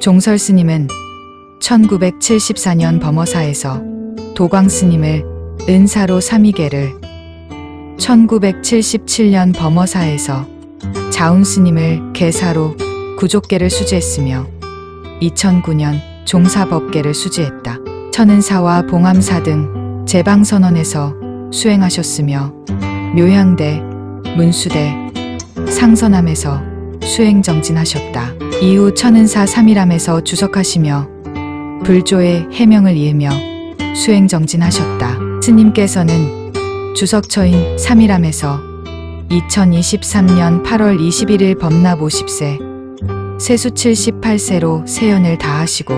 종설 스님은 1974년 범어사에서 도광 스님을 은사로 삼위계를 1977년 범어사에서 자운 스님을 계사로 구족계를 수지했으며 2009년 종사법계를 수지했다. 천은사와 봉암사 등 제방선언에서 수행하셨으며 묘향대, 문수대, 상선암에서 수행 정진하셨다. 이후 천은사 3일암에서 주석하시며 불조의 해명을 이으며 수행 정진하셨다. 스님께서는 주석처인 3일암에서 2023년 8월 21일 범납 50세, 세수 78세로 세연을 다하시고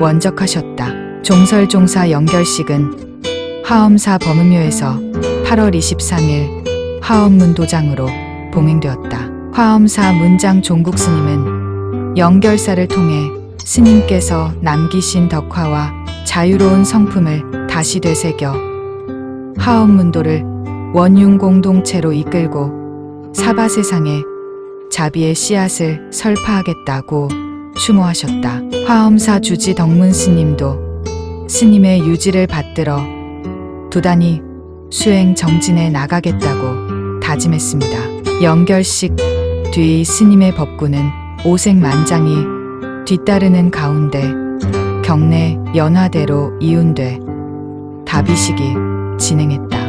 원적하셨다. 종설종사 연결식은 화엄사 범음묘에서 8월 23일 화엄문 도장으로 봉행되었다. 화엄사 문장 종국 스님은 연결사를 통해 스님께서 남기신 덕화와 자유로운 성품을 다시 되새겨 화엄문도를 원융 공동체로 이끌고 사바 세상에 자비의 씨앗을 설파하겠다고 추모하셨다. 화엄사 주지 덕문 스님도 스님의 유지를 받들어 두단히 수행 정진에 나가겠다고 다짐했습니다. 연결식 뒤 스님의 법구는 오색만장이 뒤따르는 가운데 경내 연화대로 이운돼 다비식이 진행했다.